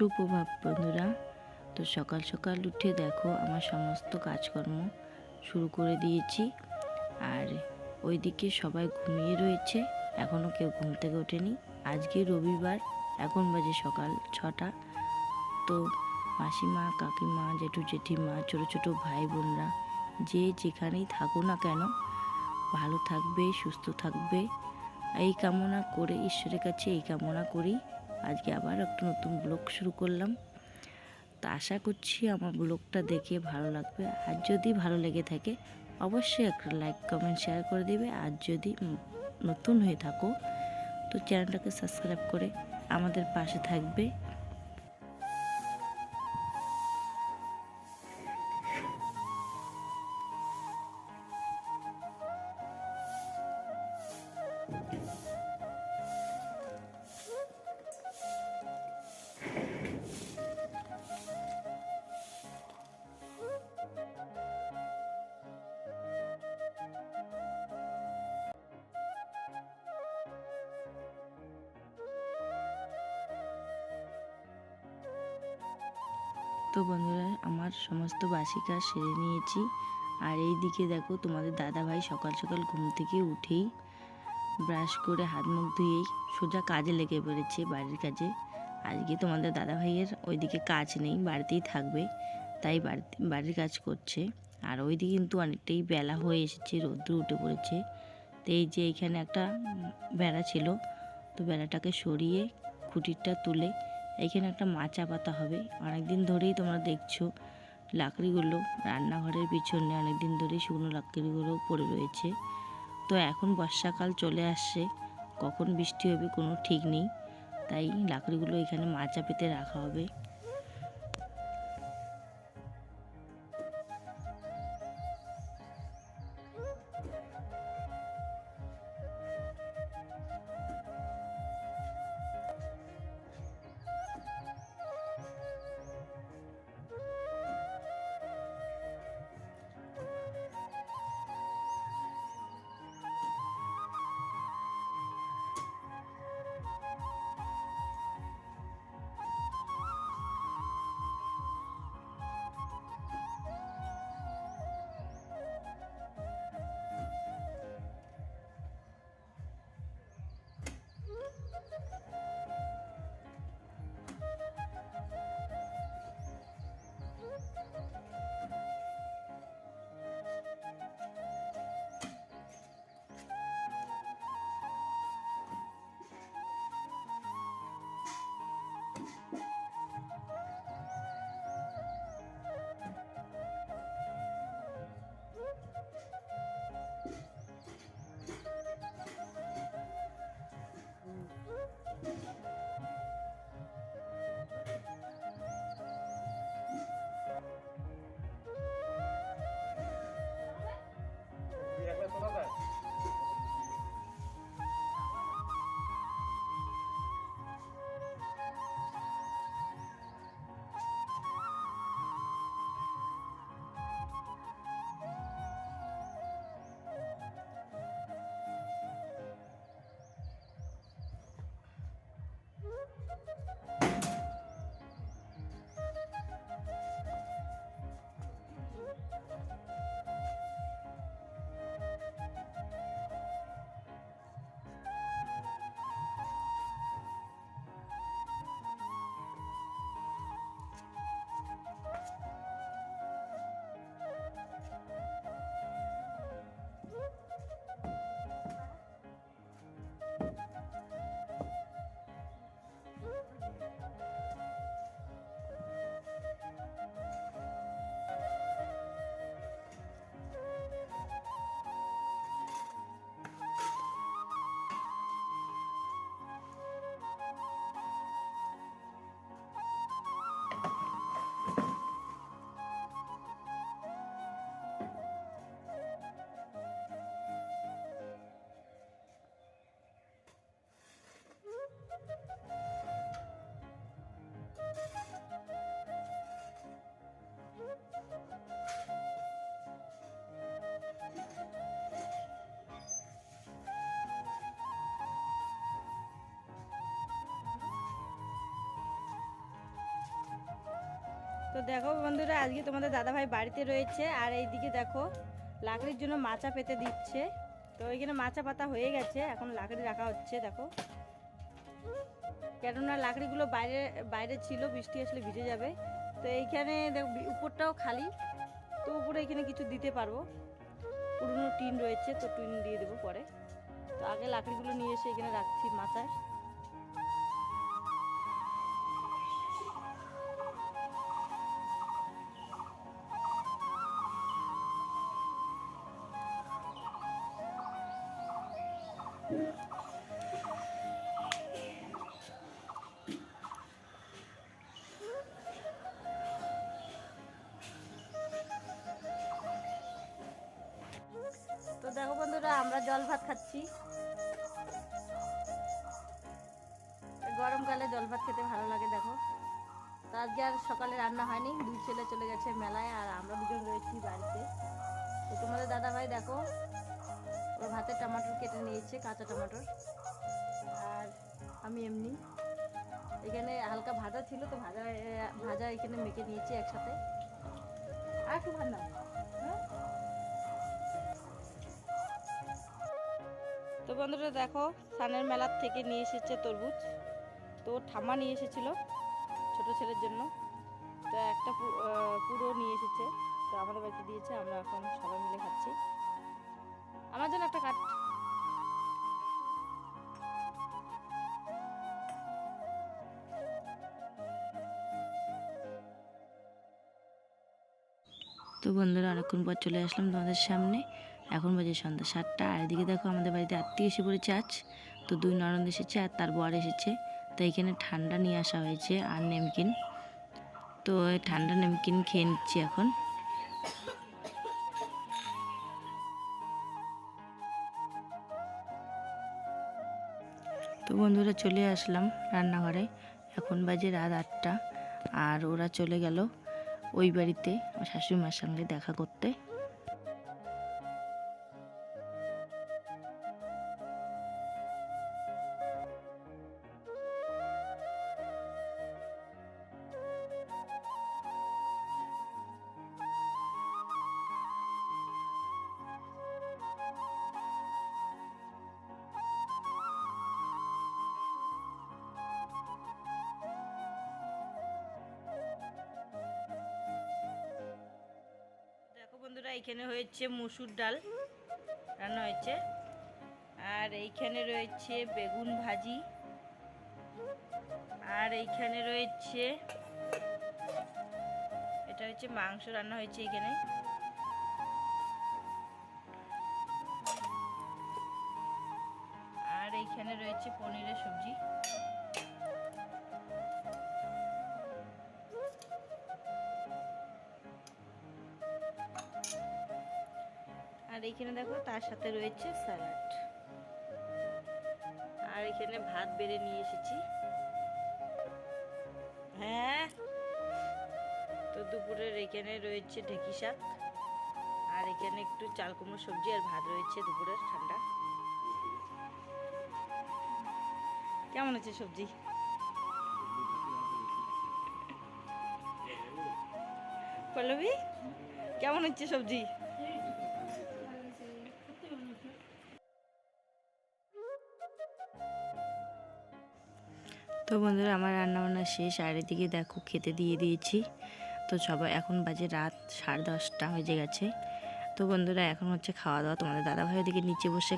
সুপ্রভাত বন্ধুরা। তো সকাল সকাল উঠে দেখো আমার সমস্ত কাজকর্ম শুরু করে দিয়েছি। আর ওইদিকে সবাই ঘুমিয়ে রয়েছে। এখনও কেউ ঘুম থেকে ওঠেনি। আজকে রবিবার, এখন বাজে সকাল ছটা। তো মাসিমা, কাকিমা, জেঠু, জেঠিমা, ছোটো ছোটো ভাই বোনরা যে যেখানেই থাকো না কেন, ভালো থাকবে, সুস্থ থাকবে। এই কামনা করে, ঈশ্বরের কাছে এই কামনা করি। আজকে আবার একটা নতুন ব্লগ শুরু করলাম। তো আশা করছি আমার ব্লগটা দেখে ভালো লাগবে। আর যদি ভালো লেগে থাকে, অবশ্যই একটা লাইক কমেন্ট শেয়ার করে দিবে। আর যদি নতুন হয়ে থাকো, তো চ্যানেলটাকে সাবস্ক্রাইব করে আমাদের পাশে থাকবে। তো বন্ধুরা, আমার সমস্ত বাসি কাজ সেরে নিয়েছি। আর এই দিকে দেখো, তোমাদের দাদা ভাই সকাল সকাল ঘুম থেকে উঠেই ব্রাশ করে হাত মুখ ধুয়েই সোজা কাজে লেগে পড়েছে বাড়ির কাজে। আজকে তোমাদের দাদা ভাইয়ের ওইদিকে কাজ নেই, বাড়িতেই থাকবে, তাই বাড়িতে, বাড়ির কাজ করছে। আর ওইদিকে কিন্তু অনেকটাই বেলা হয়ে এসেছে রোদ্দুর উঠে পড়েছে। তো এই যে এখানে একটা বেড়া ছিল, তো বেড়াটাকে সরিয়ে খুঁটিরটা তুলে এখানে একটা মাচা পাতা হবে। অনেকদিন ধরেই তোমরা দেখছ লাকড়িগুলো রান্নাঘরের পিছনে অনেকদিন ধরেই শুকনো লাকড়িগুলো পড়ে রয়েছে। তো এখন বর্ষাকাল চলে আসছে, কখন বৃষ্টি হবে কোনো ঠিক নেই। তাই লাকড়িগুলো এখানে মাচা পেতে রাখা হবে। তো দেখো বন্ধুরা, আজকে তোমাদের দাদাভাই বাড়িতে রয়েছে, আর এইদিকে দেখো লাকড়ির জন্য মাচা পেতে দিচ্ছে। তো এখানে মাচা পাতা হয়ে গেছে, এখন লাকড়ি রাখা হচ্ছে, দেখো। কেননা লাকড়িগুলো বাইরে বাইরে ছিল, বৃষ্টি আসলে ভিজে যাবে। তো এইখানে দেখো উপরটাও খালি, তো উপরে এখানে কিছু দিতে পারব। পুরনো টিন রয়েছে, তো টিন দিয়ে দেবো পরে। তো আগে লাকড়িগুলো নিয়ে এসে এখানে রাখছি মাচায়। ভাত গরমকালে জল ভাত খেতে ভালো লাগে, দেখো। তো আজকে আর সকালে রান্না হয়নি, দুই ছেলে চলে গেছে মেলায় আর আমরা দুজন রয়েছি বাড়িতে। তো তোমাদের দাদা ভাই দেখো, ওর ভাতে টমাটোর কেটে নিয়েছে, কাঁচা টমাটোর। আর আমি এমনি। এখানে হালকা ভাজা ছিল, তো ভাজা ভাজা এখানে মেখে নিয়েছি একসাথে। আর একটু নাও। হ্যাঁ? তো বন্ধুরা দেখো সানের মেলার থেকে নিয়ে এসেছে তরমুজ। তো ঠাম্মা নিয়ে এসেছিল ছোট ছেলের জন্য। তো একটা পুরো নিয়ে এসেছে। তো আমাদের বাড়িতে দিয়েছে, আমরা এখন সবাই মিলে খাচ্ছি। আমার জন্য একটা কাট তো বন্ধুরা, অনেকক্ষণ পর চলে আসলাম তোমাদের সামনে। এখন বাজে সন্ধ্যা সাতটা, আর এদিকে দেখো আমাদের বাড়িতে আত্মীয় এসে পড়েছে আজ। তো দুই ননদ এসেছে আর তার বর এসেছে। তো এখানে ঠান্ডা নিয়ে আসা হয়েছে আর নেমকিন। তো ঠান্ডা নেমকিন খেয়ে নিচ্ছি এখন। তো বন্ধুরা চলে আসলাম রান্নাঘরে। এখন বাজে রাত আটটা, আর ওরা চলে গেল ওই বাড়িতে, আমার শাশুড়ি মার সঙ্গে দেখা করতে। এখানে হয়েছে মুসুর ডাল রান্না হয়েছে। আর এইখানে রয়েছে বেগুন ভাজি। আর এইখানে রয়েছে, এটা হচ্ছে মাংস রান্না হয়েছে এখানে। আর এইখানে রয়েছে পনিরের সবজি। আর এখানে দেখো তার সাথে রয়েছে স্যালাড। আর এখানে ভাত বেড়ে নিয়ে এসেছি। হ্যাঁ তো দুপুরের এখানে রয়েছে ঢেকি শাক। আর এখানে একটু চাল কুমড়ো সবজি আর ভাত রয়েছে দুপুরের ঠান্ডা। কেমন আছে সবজি? পল্লবী, কেমন হচ্ছে সবজি? তো বন্ধুরা, আমার রান্নাবান্না শেষ, আর এদিকে দেখো খেতে দিয়ে দিয়েছি। তো সবাই, এখন বাজে রাত সাড়ে দশটা বেজে গেছে। তো বন্ধুরা, এখন হচ্ছে খাওয়া দাওয়া। তোমাদের দাদাভাই ওদিকে নিচে বসে